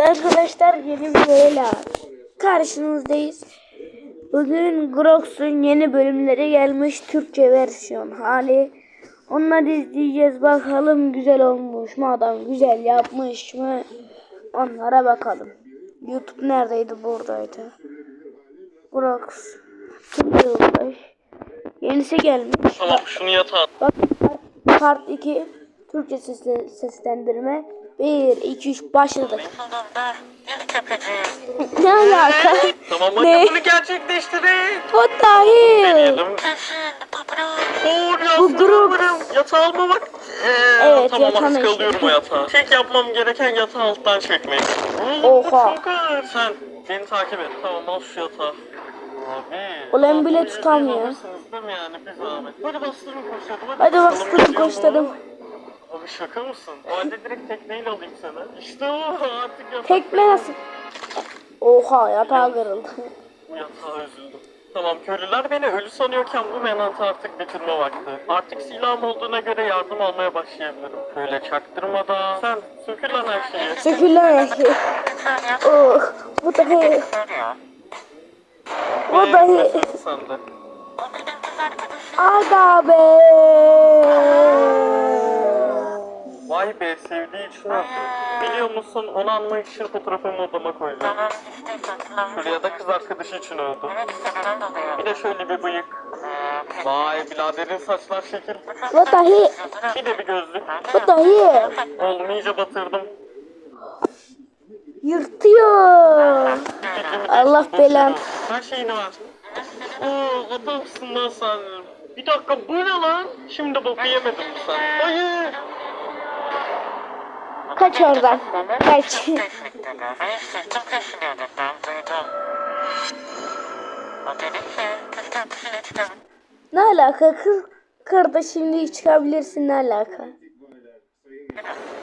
arkadaşlar yeni bir karşınızdayız. Bugün Grox'un yeni bölümleri gelmiş Türkçe versiyon hali. Onları izleyeceğiz bakalım güzel olmuş mu adam güzel yapmış mı onlara bakalım. YouTube neredeydi buradaydı. Grox Türkçe yoldaş. Yenisi gelmiş. Tamam şunu yatağa. Bak part, part 2 Türkçe sesle- seslendirme 1 2 3 başladık. ne alaka? Tamam hadi Ne? bunu gerçekleştirin. What the hell? Diyelim. Oo, Bu grup- grup. Yatağı alma bak. Ee, Evet, tamam yatağın kalıyorum işte. o yatağa. Tek yapmam gereken yatağı alttan çekmek. Oğlum bu Oha. çok ağır. Sen beni takip et. Tamam al şu yatağı. Abi. Ulan bile tutamıyor. alırsınız değil mi yani bir zahmet. Hadi bastırın koşalım. Hadi bastırın koşalım. Abi şaka mısın? O halde direkt tekneyle alayım sana. İşte o artık yatak. Tekme nasıl? Oha yatağı kırıldı. Bu yatağa üzüldüm. Tamam köylüler beni ölü sanıyorken bu menatı artık bitirme vakti. Artık silahım olduğuna göre yardım almaya başlayabilirim. Böyle çaktırmadan. Sen sökül lan her şeyi. Sökülen her şey. Oh, the Ee, ne hell? sözü sende? Aga be. Vay be sevdiği için. Biliyor musun onu anmak için fotoğrafımı odama koyacağım. Şuraya da kız arkadaşı için öldü. Bir de şöyle bir bıyık. Vay biraderin saçlar şekil. What the hell? Bir de bir gözlük. What the hell? Oğlum iyice batırdım. Yırtıyor. Allah belan. Her şeyini var. Oo adamsın lan sen. Bir dakika bu ne lan? Şimdi boku yemedin mi sen? Hayır. Kaç oradan. Kaç. ne alaka? Kız kırdı şimdi çıkabilirsin ne alaka?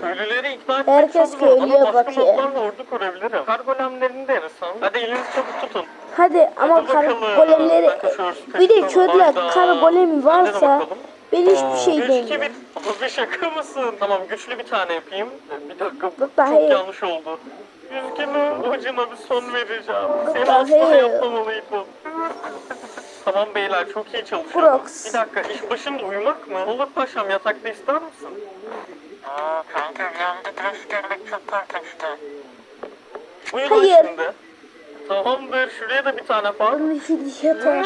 Köylüleri ikna etmek Herkes çok zor ama başka bakıyor. ordu kurabilirim. Kar golemlerini de yarasam. Hadi elinizi çabuk tutun. Hadi ama Hadi kar bakalım. golemleri bir de kaçıyorum. köylüler Hayda. kar golemi Hadi de varsa bakalım. Ben hiçbir şey Üç, iki, demiyorum. bir. Abi şaka mısın? Tamam güçlü bir tane yapayım. Bir dakika bu Bak daha çok yanlış oldu. Üzgünüm acına bir son vereceğim. Seni daha asla yapmamalıydım. tamam beyler çok iyi çalışıyorsunuz. Prox. Bir dakika iş başında uyumak mı? Olur paşam yatakta ister misin? Aa kanka rüyamda Grace görmek çok korkunçtu. Uyudun Hayır. şimdi. Tamamdır şuraya da bir tane var. Onun için diş atar.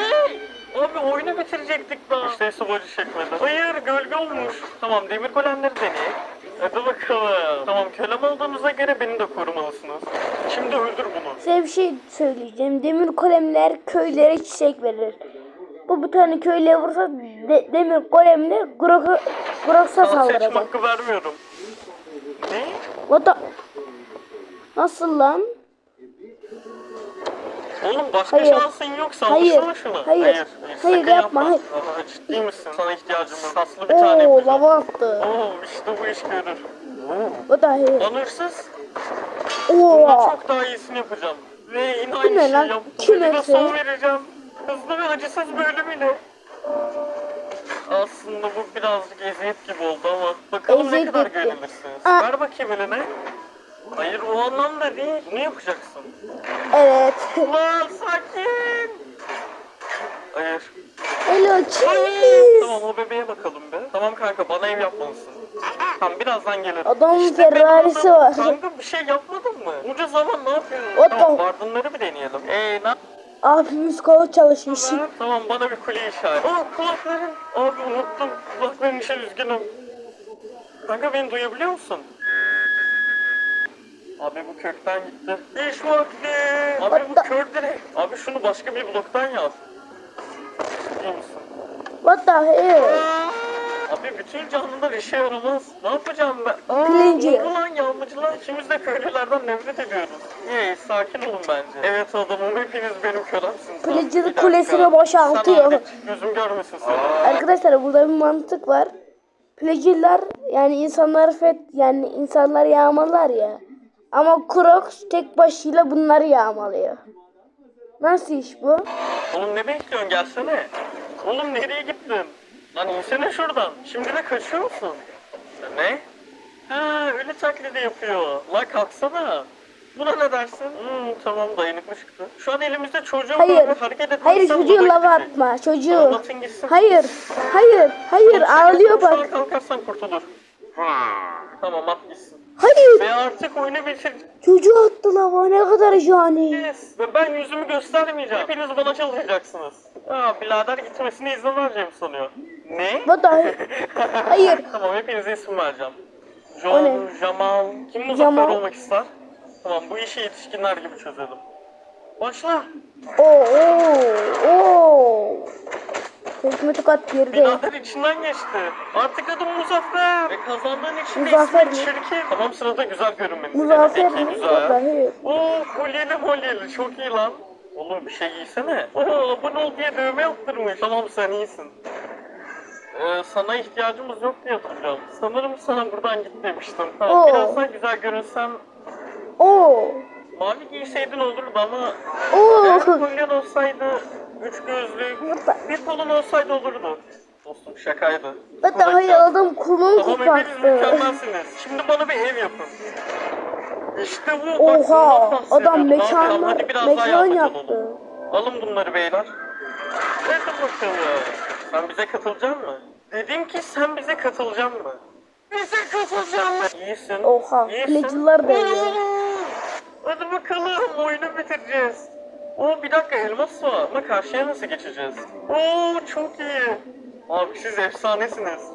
Abi oyunu bitirecektik daha. İşte su bocu çekmedi. Hayır gölge olmuş. Tamam demir golemleri deneyelim. Hadi bakalım. Tamam kölem olduğunuza göre beni de korumalısınız. Şimdi öldür bunu. Size bir şey söyleyeceğim. Demir golemler köylere çiçek verir. Bu bir tane köylüye vursa de- demir golemler Grok'a Grok'a Sana seçim saldıracak. hakkı vermiyorum. Ne? What the... Nasıl lan? Oğlum başka Hayır. şansın yok. Hayır. Saldırsana şunu. Hayır. Hayır, Hayır, sakın yapma, hayır. Aa, ciddi misin? Sana ihtiyacım var. Kaslı bir tane Oo yapacağım. lava attı. Oo işte bu iş görür. What the hell? Lan hırsız. Bundan Oo. çok daha iyisini yapacağım. Ve yine Bu aynı ne şeyi lan? yaptım. Kim Birine yapıyor? son vereceğim. Hızlı ve acısız bölüm ile. Aslında bu birazcık eziyet gibi oldu ama bakalım Eziyet ne kadar. Aa. Ver bakayım eline. O anlamda değil. Bunu yapacaksın. Evet. Lan sakin. Hayır. Hello Hayır. Tamam o bebeğe bakalım be. Tamam kanka bana ev yapmalısın. Tamam birazdan gelirim. Adamın benim Ferrari'si adam- var. Kanka bir şey yapmadın mı? Bunca zaman ne yapıyorsun? What tamam vardınları bir deneyelim. Eee ne Abimiz kolu çalışmış. Tamam bana bir kule işaret. Aa kulakların. Abi unuttum. Kulakların için üzgünüm. Kanka beni duyabiliyor musun? Abi bu kökten gitti. İş vakti. Abi bu kör direkt. Abi şunu başka bir bloktan yaz. İyi misin? What the hell? Abi bütün canlılar işe yaramaz. Ne yapacağım ben? Aa, Pirinci. oldu lan yağmacılar? İkimiz de köylülerden nefret ediyoruz. İyi sakin olun bence. Evet adamım hepiniz benim kölemsiniz. Pirinci Bir dakika. kulesini boşaltıyor. Sen hariç gözüm görmesin seni. Arkadaşlar burada bir mantık var. Plagiller yani insanları fet yani insanları yağmalar ya. Ama Crocs tek başıyla bunları yağmalıyor. Nasıl iş bu? Oğlum ne bekliyorsun gelsene. Oğlum nereye gittin? Lan insene şuradan. Şimdi de kaçıyor musun? Ne? Ha öyle taklidi yapıyor. La kalksana. Buna ne dersin? Hmm, tamam dayanıklı çıktı. Şu an elimizde çocuğum Hayır. var hareket etmezsem Hayır çocuğu lava atma. Çocuğu. Hayır. Hayır. Hayır ağlıyor Şu an bak. kalkarsan kurtulur. Tamam at gitsin. Hayır. Ve artık oyunu bitir. Çocuğu attı lava ne kadar cani. Yes. Ve ben yüzümü göstermeyeceğim. Hepiniz bana çalışacaksınız. Aa birader gitmesine izin vereceğim sanıyor. Ne? The Hayır. tamam hepinize isim vereceğim. O John, ne? Jamal, kim muzaffer Jamal. olmak ister? Tamam bu işi yetişkinler gibi çözelim. Başla. Oo oo oo. Tekme tokat girdi. Birader içinden geçti. Artık adım Muzaffer. Ve kazandığın için de Muzaffer ismin mi? çirkin. Tamam sırada güzel görünmeniz. Muzaffer mi? Vallahi. Oo kolyeli molyeli çok iyi lan. Oğlum bir şey giysene. Oo abone ol diye dövme yaptırmış. Tamam sen iyisin. Ee, sana ihtiyacımız yok diye hatırlıyorum. Sanırım sana buradan git demiştim. Tamam Oo. biraz daha güzel görünsem Oo. mavi giyseydin olurdu ama Oo. eğer kolyen olsaydı üç gözlük bir kolun olsaydı olurdu. Dostum şakaydı. The hayır adam kolunu Tamam hepiniz koparttı. mükemmelsiniz. Şimdi bana bir ev yapın. İşte bu. bak Oha bundan bahsediyorum. adam Ne yapalım? mekan, Hadi biraz daha mekan yardımcı yaptı. olalım. Alın bunları beyler. Hadi bakalım. Sen bize katılacaksın mı? Dedim ki sen bize katılacaksın mı? Bize katılacaksın mı? İyisin. Oha, İyisin. pillage'lar da iyi. Hadi bakalım oyunu bitireceğiz. Oo bir dakika elmas var karşıya nasıl geçeceğiz? Oo çok iyi. Abi siz efsanesiniz.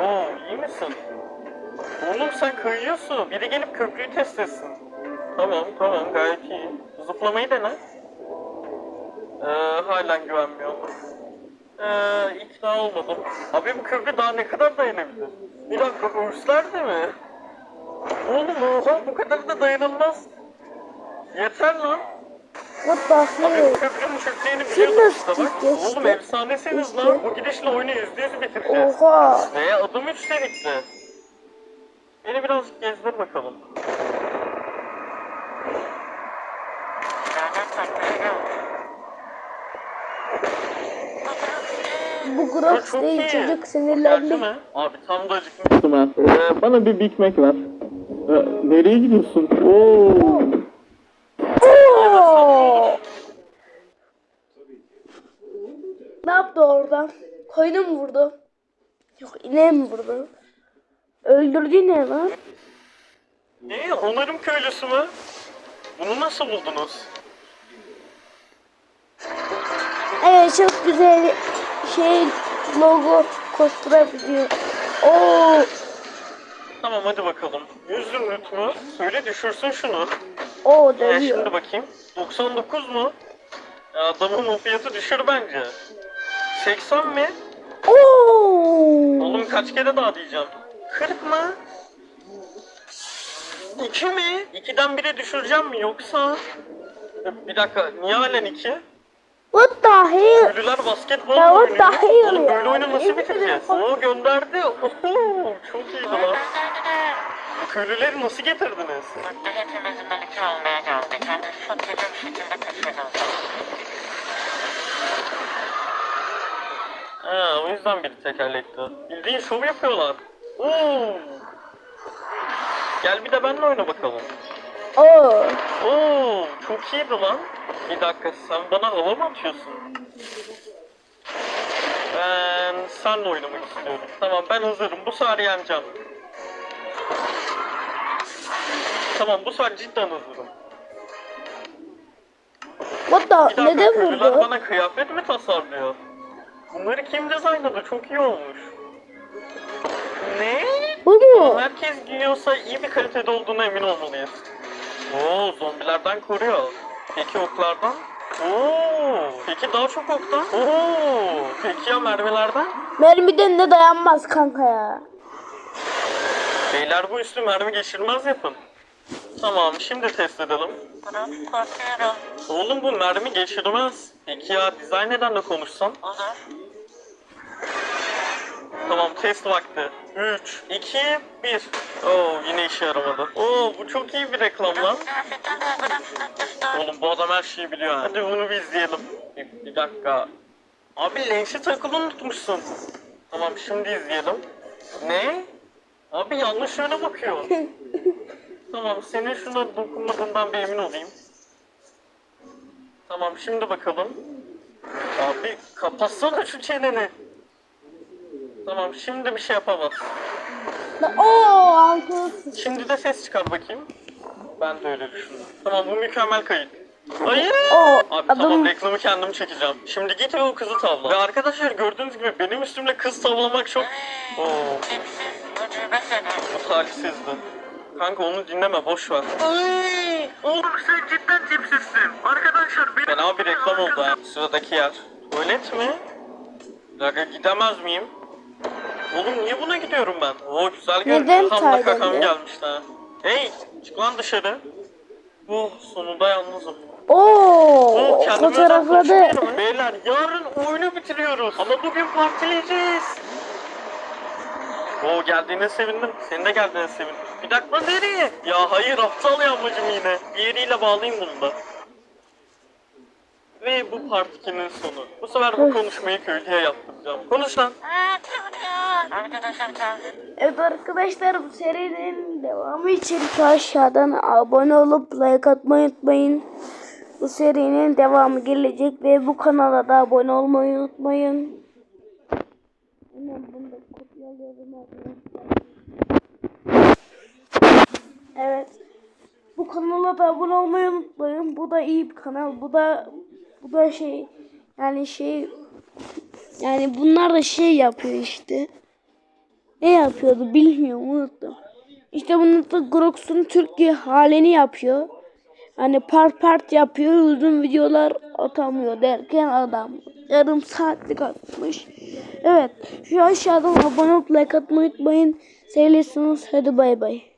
Oo iyi misin? Oğlum sen kayıyorsun. Biri gelip köprüyü test etsin. Tamam tamam gayet iyi. Zıplamayı dene. Ee, halen güvenmiyorum. Ee, ikna olmadım. Abi bu köprü daha ne kadar dayanabilir? Bir dakika örsler de mi? Oğlum oha bu kadar da dayanılmaz. Yeter lan. What the köprünün çöktüğünü Şimdi biliyordum işte bak. geçti. Oğlum efsanesiniz lan. Bu gidişle oyunu yüzde yüz bitireceğiz. Oha. Ve adım üstelik de. Beni birazcık gezdir bakalım. Lanet takmışım. Bu Grox değil çocuk sinirlendi. Abi tam da acıkmıştım. Ee, bana bir Big Mac ver. Ee, nereye gidiyorsun? Oo. Oo! Ne Koyunu mu vurdu? Yok ineği mi vurdu? Öldürdü ne lan? Ne? Onarım köylüsü mü? Bunu nasıl buldunuz? Evet çok güzel şey logo kosturabiliyor. Oo, Tamam hadi bakalım. 100 zümrüt mü? Söyle düşürsün şunu. o Ee, dövüyor. şimdi bakayım. 99 mu? Ya adamın o fiyatı düşür bence. 80 mi? Oo! Oğlum kaç kere daha diyeceğim. 40 mı? 2 mi? 2'den 1'e düşüreceğim mi yoksa? Bir dakika niye halen 2? What the hell? Köylüler basketbol Ya mu what the oynuyor? hell Oğlum böyle oyunu nasıl bitireceğiz? Oo gönderdi. Oho, çok iyiydi lan. Köylüleri nasıl getirdiniz? Hepimiz melike olmaya geldik. De şu şekilde kaçırıldı. Ha, o yüzden biri tekerlekti. Bildiğin şov yapıyorlar. Oo. Gel bir de benimle oyna bakalım. Oo. Oo, çok iyiydi lan. Bir dakika, sen bana hava mı atıyorsun? Ben senle oynamak istiyorum. Tamam, ben hazırım. Bu sefer yeneceğim. Tamam, bu sefer cidden hazırım. What Bir the? dakika, Neden köylüler vurdu? bana kıyafet mi tasarlıyor? Bunları kim dizaynladı? Çok iyi olmuş. Ne? Bu mu? Herkes giyiyorsa iyi bir kalitede olduğuna emin olmalıyız. Oo, zombilerden koruyor. Peki oklardan? Oo, peki daha çok oktan? Oo, peki ya mermilerden? Mermiden ne dayanmaz kanka ya. Beyler bu üstü mermi geçirmez yapın. Tamam, şimdi test edelim. Korkuyorum. Oğlum bu mermi geçirmez. Peki ya dizayn edenle konuşsan? Olur. Tamam test vakti. 3, 2, 1. Oo yine işe yaramadı. Oo bu çok iyi bir reklam lan. Oğlum bu adam her şeyi biliyor. ha. Hadi bunu bir izleyelim. Bir, bir dakika. Abi lensi takılı unutmuşsun. Tamam şimdi izleyelim. Ne? Abi yanlış yöne bakıyor. Tamam senin şuna dokunmadığından bir emin olayım. Tamam şimdi bakalım. Abi kapatsana şu çeneni. Tamam şimdi bir şey yapamaz. Oo arkadaşlar. Şimdi de ses çıkar bakayım. Ben de öyle düşündüm. Tamam bu mükemmel kayıt. Hayır. Oo Abi tamam adam reklamı kendim çekeceğim. Şimdi git ve o kızı tavla. Ve arkadaşlar gördüğünüz gibi benim üstümde kız tavlamak çok... Oo, bu talihsizdi. Kanka onu dinleme boş ver. Oğlum sen cidden tipsizsin. Arkadaşlar benim... Fena bir reklam oldu ha. Sıradaki yer. Tuvalet mi? Dakika gidemez miyim? Oğlum niye buna gidiyorum ben? Oo güzel Neden görünüyor. Hamla kakam gelmiş ha. Hey çık lan dışarı. Oh sonunda yalnızım. Oo Oo, fotoğrafladı. Beyler yarın oyunu bitiriyoruz. Ama bugün partileyeceğiz. Oo geldiğine sevindim. Senin de geldiğine sevindim. Bir dakika nereye? Ya hayır aptal yağmacım yine. Diğeriyle bağlayayım bunu da. Ve bu part 2'nin sonu. Bu sefer bu konuşmayı köylüye yaptıracağım. Konuş lan. Evet arkadaşlar bu serinin devamı için aşağıdan abone olup like atmayı unutmayın. Bu serinin devamı gelecek ve bu kanala da abone olmayı unutmayın. Evet. Bu kanala da abone olmayı unutmayın. Bu da iyi bir kanal. Bu da bu da şey yani şey yani bunlar da şey yapıyor işte. Ne yapıyordu bilmiyorum unuttum. İşte bunu da Grox'un Türkiye halini yapıyor. Hani part part yapıyor uzun videolar atamıyor derken adam yarım saatlik atmış. Evet şu aşağıdan abone olup like atmayı unutmayın. Seviyorsunuz hadi bay bay.